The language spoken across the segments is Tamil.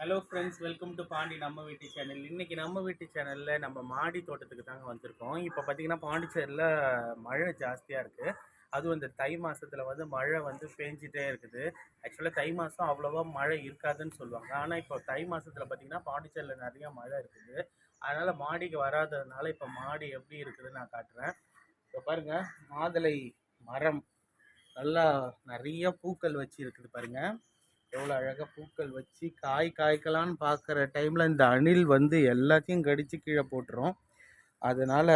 Hello friends welcome to Pandi நம்ம வீட்டு சேனல் இன்னைக்கு நம்ம வீட்டு சேனலில் நம்ம மாடி தோட்டத்துக்கு தாங்க வந்திருக்கோம். இப்போ பார்த்தீங்கன்னா பாண்டிச்சேரியில் மழை ஜாஸ்தியாக இருக்குது அதுவும் இந்த தை மாதத்தில் வந்து மழை வந்து பேஞ்சிட்டே இருக்குது. ஆக்சுவலாக தை மாதம் அவ்வளோவா மழை இருக்காதுன்னு சொல்லுவாங்க. ஆனால் இப்போ தை மாதத்தில் பார்த்தீங்கன்னா பாண்டிச்சேரியில் நிறையா மழை இருக்குது. அதனால் மாடிக்கு வராததுனால இப்போ மாடி எப்படி இருக்குதுன்னு நான் காட்டுறேன். இப்போ பாருங்கள் மாதுளை மரம். நல்லா நிறைய பூக்கள் வச்சு இருக்குது பாருங்கள் எவ்வளோ அழகாக பூக்கள் வச்சு காய் காய்க்கலான்னு பார்க்குற டைமில் இந்த அணில் வந்து எல்லாத்தையும் கடித்து கீழே போட்டுரும். அதனால்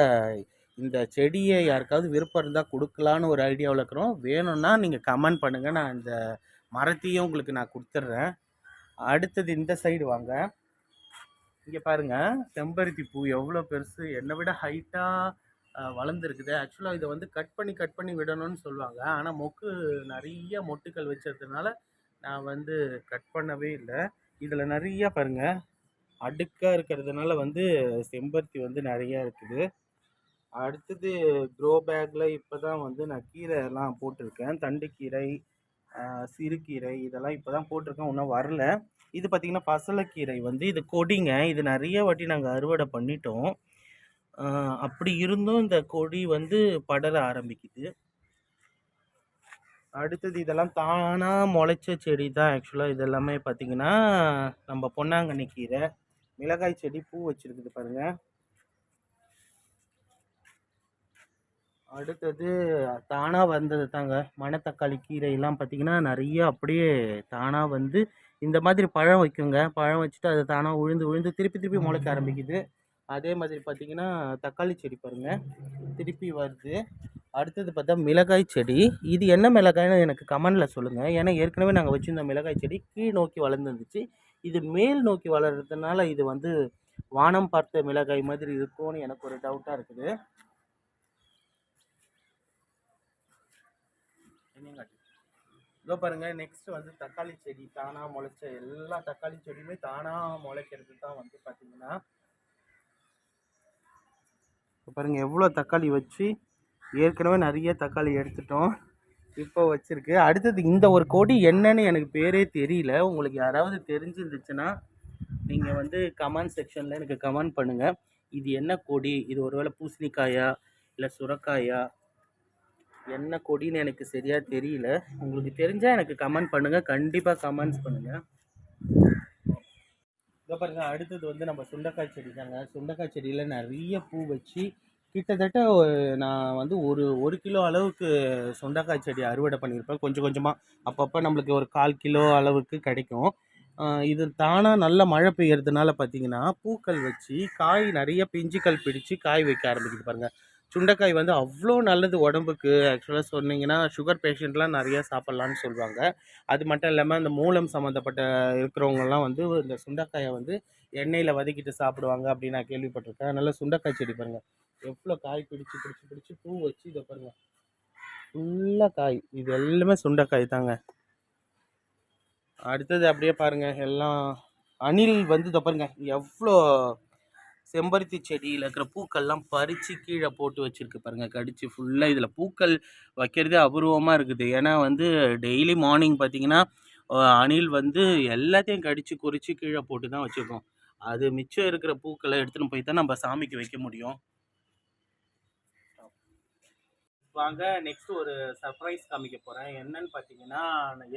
இந்த செடியை யாருக்காவது விருப்பம் இருந்தால் கொடுக்கலான்னு ஒரு ஐடியாவில் இருக்கிறோம். வேணும்னா நீங்கள் கமெண்ட் பண்ணுங்கள் நான் இந்த மரத்தையும் உங்களுக்கு நான் கொடுத்துட்றேன் அடுத்தது இந்த சைடு வாங்க. இங்கே பாருங்கள் செம்பருத்தி பூ எவ்வளோ பெருசு. என்னை விட ஹைட்டாக வளர்ந்துருக்குது. ஆக்சுவலாக இதை வந்து கட் பண்ணி கட் பண்ணி விடணும்னு சொல்லுவாங்க. ஆனால் மொக்கு நிறைய மொட்டுக்கள் வச்சதுனால நான் வந்து கட் பண்ணவே இல்லை. இதில் நிறையா பாருங்கள் அடுக்காக இருக்கிறதுனால வந்து செம்பருத்தி வந்து நிறையா இருக்குது. அடுத்தது க்ரோ பேக்கில் இப்போ தான் வந்து நான் கீரை எல்லாம் போட்டிருக்கேன். தண்டுக்கீரை சிறுகீரை இதெல்லாம் இப்போ தான் போட்டிருக்கேன். ஒன்றும் வரல. இது பார்த்திங்கன்னா பசலைக்கீரை வந்து இது கொடிங்க. இது நிறைய வாட்டி நாங்கள் அறுவடை பண்ணிட்டோம். அப்படி இருந்தும் இந்த கொடி வந்து படர ஆரம்பிக்குது. அடுத்தது இதெல்லாம் தானாக முளைச்ச செடி தான் ஆக்சுவலாக இது எல்லாமே பார்த்தீங்கன்னா நம்ம பொன்னாங்கண்ணி கீரை மிளகாய் செடி பூ வச்சிருக்குது பாருங்க. அடுத்தது தானாக வந்தது தாங்க. மணத்தக்காளி கீரை எல்லாம் பார்த்தீங்கன்னா நிறைய அப்படியே தானாக வந்து இந்த மாதிரி பழம் வைக்குங்க. பழம் வச்சுட்டு அது தானாக உழுந்து உழுந்து திருப்பி திருப்பி முளைக்க ஆரம்பிக்குது. அதே மாதிரி பார்த்திங்கன்னா தக்காளி செடி பாருங்கள் திருப்பி வருது. அடுத்தது பார்த்தா மிளகாய் செடி. இது என்ன மிளகாய்னு எனக்கு கமெண்டில் சொல்லுங்கள் ஏன்னா ஏற்கனவே நாங்கள் வச்சுருந்த மிளகாய் செடி கீழ் நோக்கி வளர்ந்துருந்துச்சு. இது மேல் நோக்கி வளர்கிறதுனால இது வந்து வானம் பார்த்த மிளகாய் மாதிரி இருக்கும்னு எனக்கு ஒரு டவுட்டாக இருக்குது. இதோ பாருங்கள் நெக்ஸ்ட் வந்து தக்காளி செடி. தானாக முளைச்ச எல்லா தக்காளி செடியுமே தானாக முளைக்கிறது தான் வந்து பார்த்திங்கன்னா இப்போ எவ்வளோ தக்காளி வச்சு ஏற்கனவே நிறைய தக்காளி எடுத்துட்டோம். இப்போ வச்சுருக்கு. அடுத்தது இந்த ஒரு கொடி என்னன்னு எனக்கு பேரே தெரியல. உங்களுக்கு யாராவது தெரிஞ்சிருந்துச்சுன்னா நீங்கள் வந்து கமெண்ட் செக்ஷனில் எனக்கு கமெண்ட் பண்ணுங்கள் இது என்ன கொடி? இது ஒருவேளை பூசணிக்காயா? இல்லை சுரக்காயா? என்ன கொடின்னு எனக்கு சரியாக தெரியல. உங்களுக்கு தெரிஞ்சால் எனக்கு கமெண்ட் பண்ணுங்கள் கண்டிப்பாக கமெண்ட்ஸ் பண்ணுங்கள் இதோ பாருங்க அடுத்தது வந்து நம்ம சுண்டைக்காய் செடி தாங்க சுண்டக்காய் செடியில் நிறைய பூ வச்சு கிட்டத்தட்ட நான் வந்து ஒரு ஒரு கிலோ அளவுக்கு சுண்டக்காய் செடி அறுவடை பண்ணியிருப்பேன். கொஞ்சம் கொஞ்சமாக அப்பப்போ நம்மளுக்கு ஒரு கால் கிலோ அளவுக்கு கிடைக்கும். இது தானாக நல்ல மழை பெய்யறதுனால பார்த்தீங்கன்னா பூக்கள் வச்சு காய் நிறைய பிஞ்சுக்கள் பிடிச்சு காய் வைக்க ஆரம்பிக்குது பாருங்கள் சுண்டைக்காய் வந்து அவ்வளோ நல்லது உடம்புக்கு. ஆக்சுவலாக சொன்னீங்கன்னா சுகர் பேஷண்ட்லாம் நிறையா சாப்பிட்லான்னு சொல்லுவாங்க. அது மட்டும் இல்லாமல் இந்த மூலம் சம்மந்தப்பட்ட இருக்கிறவங்கலாம் வந்து இந்த சுண்டைக்காயை வந்து எண்ணெயில் வதக்கிட்டு சாப்பிடுவாங்க அப்படின்னு நான் கேள்விப்பட்டிருக்கேன். அதனால் சுண்டைக்காய் செடி பாருங்கள் எவ்வளோ காய் பிடிச்சி பிடிச்சி பிடிச்சி பூ வச்சு இதை பாருங்கள் ஃபுல்லாக காய். இது எல்லாமே சுண்டைக்காய் தாங்க. அடுத்தது அப்படியே பாருங்கள் எல்லாம் அணில் வந்து இதை எவ்வளோ செம்பருத்தி செடியில் இருக்கிற பூக்கள்லாம் பறித்து கீழே போட்டு வச்சுருக்கு பாருங்கள் கடிச்சு ஃபுல்லாக இதில். பூக்கள் வைக்கிறதே அபூர்வமாக இருக்குது. ஏன்னா வந்து டெய்லி மார்னிங் பார்த்தீங்கன்னா அணில் வந்து எல்லாத்தையும் கடித்து குறித்து கீழே போட்டு தான் வச்சுருக்கோம். அது மிச்சம் இருக்கிற பூக்களை எடுத்துன்னு போய் தான் நம்ம சாமிக்கு வைக்க முடியும். வாங்க நெக்ஸ்ட் ஒரு சர்ப்ரைஸ் காமிக்க போகிறேன் என்னன்னு பார்த்தீங்கன்னா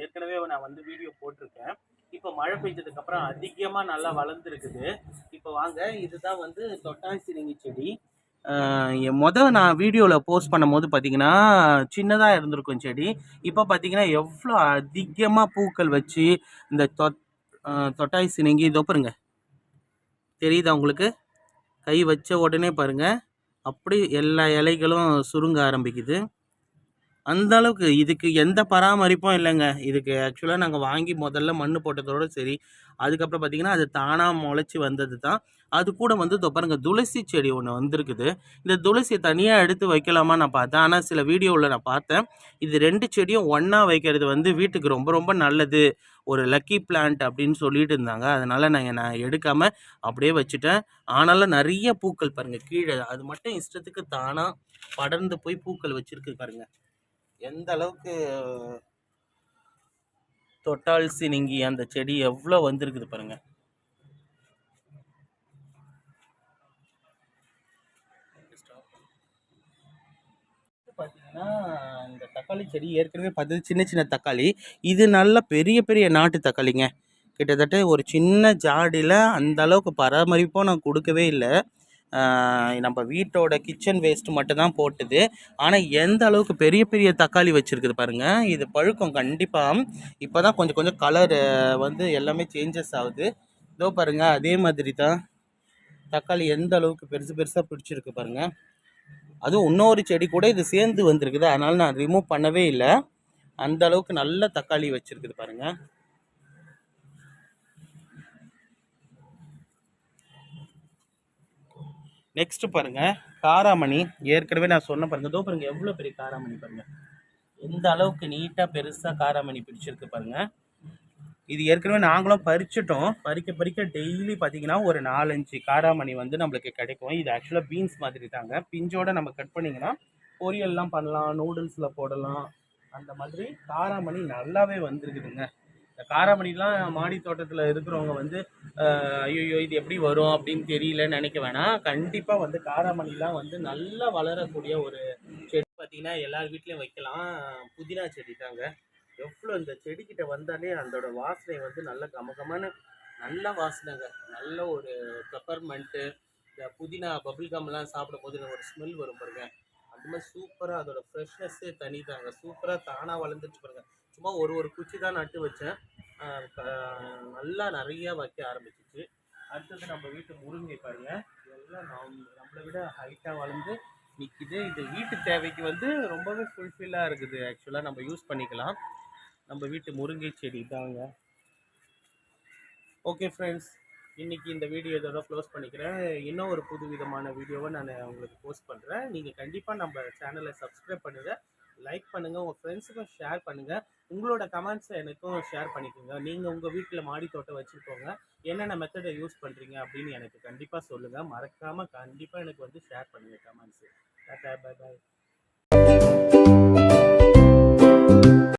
ஏற்கனவே நான் வந்து வீடியோ போட்டிருக்கேன். இப்போ மழை பெஞ்சதுக்கு அப்புறம் அதிகமாக நல்லா வளர்ந்துருக்குது. இப்போ வாங்க இதுதான் வந்து தொட்டாய் சிறுங்கி செடி. மொதல் என் முத நான் வீடியோவில் போஸ்ட் பண்ணும்போது பார்த்தீங்கன்னா சின்னதாக இருந்திருக்கும் செடி. இப்போ பார்த்தீங்கன்னா எவ்வளோ அதிகமாக பூக்கள் வச்சு இந்த தொட் தொட்டாய் சினுங்கி இதோ பாருங்க. தெரியுதா உங்களுக்கு? கை வச்ச உடனே பாருங்கள் அப்படி எல்லா இலைகளும் சுருங்க ஆரம்பிக்குது. அந்த அளவுக்கு இதுக்கு எந்த பராமரிப்பும் இல்லைங்க. இதுக்கு ஆக்சுவலாக நாங்கள் வாங்கி முதல்ல மண் போட்டதோட சரி அதுக்கப்புறம் பார்த்தீங்கன்னா அது தானாக முளைச்சி வந்தது தான் அது கூட வந்து இதோ பாருங்க துளசி செடி ஒன்று வந்திருக்குது. இந்த துளசியை தனியாக எடுத்து வைக்கலாமா நான் பார்த்தேன். ஆனால் சில வீடியோவில் நான் பார்த்தேன். இது ரெண்டு செடியும் ஒன்றா வைக்கிறது வந்து வீட்டுக்கு ரொம்ப ரொம்ப நல்லது. ஒரு லக்கி பிளான்ட் அப்படின்னு சொல்லிட்டு இருந்தாங்க. அதனால் நாங்கள் நான் எடுக்காமல் அப்படியே வச்சுட்டேன். ஆனாலும் நிறைய பூக்கள் பாருங்கள் கீழே. அது மட்டும் இஷ்டத்துக்கு தானாக படர்ந்து போய் பூக்கள் வச்சுருக்கு பாருங்க. எந்த அளவுக்கு தொட்டால் நீங்கி அந்த செடி எவ்வளோ வந்திருக்குது பாருங்கள் பார்த்தீங்கன்னா இந்த தக்காளி செடி ஏற்கனவே பார்த்தது சின்ன சின்ன தக்காளி. இது நல்லா பெரிய பெரிய நாட்டு தக்காளிங்க. கிட்டத்தட்ட ஒரு சின்ன ஜாடியில் அந்த அளவுக்கு பராமரிப்பும் நான் கொடுக்கவே இல்லை. நம்ம வீட்டோட கிச்சன் வேஸ்ட் மட்டும் தான் போட்டது. ஆனால் எந்த அளவுக்கு பெரிய பெரிய தக்காளி வச்சுருக்குது பாருங்கள் இது பழுக்கம் கண்டிப்பாக இப்போ தான் கொஞ்சம் கொஞ்சம் கலர் வந்து எல்லாமே சேஞ்சஸ் ஆகுது. இதோ பாருங்கள் அதே மாதிரி தான் தக்காளி எந்த அளவுக்கு பெருசு பெருசாக பிடிச்சிருக்கு பாருங்கள் அதுவும் இன்னொரு செடி கூட இது சேர்ந்து வந்திருக்குது. அதனால் நான் ரிமூவ் பண்ணவே இல்லை. அந்த அளவுக்கு நல்ல தக்காளி வச்சுருக்குது பாருங்கள் நெக்ஸ்ட் பாருங்க. காராமணி. ஏற்கனவே நான் சொன்ன பாருங்க. இதோ பாருங்க எவ்வளோ பெரிய காராமணி பாருங்க. எந்த அளவுக்கு நீட்டாக பெருசாக காராமணி பிடிச்சிருக்கு பாருங்க. இது ஏற்கனவே நாங்களும் பறிச்சிட்டோம். பறிக்க பறிக்க டெய்லி பார்த்தீங்கன்னா ஒரு நாலஞ்சு காராமணி வந்து நம்மளுக்கு கிடைக்கும். இது ஆக்சுவலாக பீன்ஸ் மாதிரி தாங்க. பிஞ்சோட நம்ம கட் பண்ணிங்கன்னா பொரியல்லாம் பண்ணலாம் நூடுல்ஸில் போடலாம். அந்த மாதிரி காராமணி நல்லாவே வந்துருக்குதுங்க. இந்த காராமணிலாம் மாடி தோட்டத்தில் இருக்கிறவங்க வந்து ஐயோ இது எப்படி வரும் அப்படின்னு தெரியலன்னு நினைக்க வேணாம். கண்டிப்பாக வந்து காராமணிலாம் வந்து நல்லா வளரக்கூடிய ஒரு செடி பார்த்தீங்கன்னா எல்லார் வீட்லேயும் வைக்கலாம். புதினா செடி தாங்க. எவ்வளோ இந்த செடிக்கிட்ட வந்தாலே அதோட வாசனை வந்து நல்ல கமகமான நல்ல வாசனைங்க. நல்ல ஒரு பெப்பர்மெண்ட்டு இந்த புதினா பபிள் கம்லாம் சாப்பிடும் போது ஒரு ஸ்மெல் வரும் பாருங்க. அது மாதிரி சூப்பராக அதோட ஃப்ரெஷ்னஸ்ஸே தனி தாங்க சூப்பராக தானாக வளர்ந்துட்டு பாருங்க. சும்மா ஒரு ஒரு குச்சி தான் நட்டு வச்சேன். நல்லா நிறையா வைக்க ஆரம்பிச்சிச்சு. அடுத்தது நம்ம வீட்டு முருங்கை பாருங்க. இதெல்லாம் நம் நம்மளை விட ஹைட்டாக வளர்ந்து நிற்கிது இது வீட்டு தேவைக்கு வந்து ரொம்பவே ஃபுல்ஃபில்லாக இருக்குது. ஆக்சுவலாக நம்ம யூஸ் பண்ணிக்கலாம். நம்ம வீட்டு முருங்கை செடி தாங்க. ஓகே ஃப்ரெண்ட்ஸ் இன்றைக்கி இந்த வீடியோ இதோட க்ளோஸ் பண்ணிக்கிறேன். இன்னும் ஒரு புது விதமான வீடியோவை நான் உங்களுக்கு போஸ்ட் பண்ணுறேன் நீங்கள் கண்டிப்பாக நம்ம சேனலை சப்ஸ்கிரைப் பண்ணுங்கள் லைக் பண்ணுங்கள் உங்கள் ஃப்ரெண்ட்ஸுக்கும் ஷேர் பண்ணுங்கள் உங்களோட கமெண்ட்ஸை எனக்கும் ஷேர் பண்ணிக்கோங்க. நீங்கள் உங்கள் வீட்டில் மாடி தோட்டம் வச்சுருக்கோங்க என்னென்ன மெத்தடை யூஸ் பண்ணுறீங்க அப்படின்னு எனக்கு கண்டிப்பாக சொல்லுங்கள் மறக்காமல் கண்டிப்பாக எனக்கு வந்து ஷேர் பண்ணுங்கள் கமெண்ட்ஸு டாட்டா பை பாய்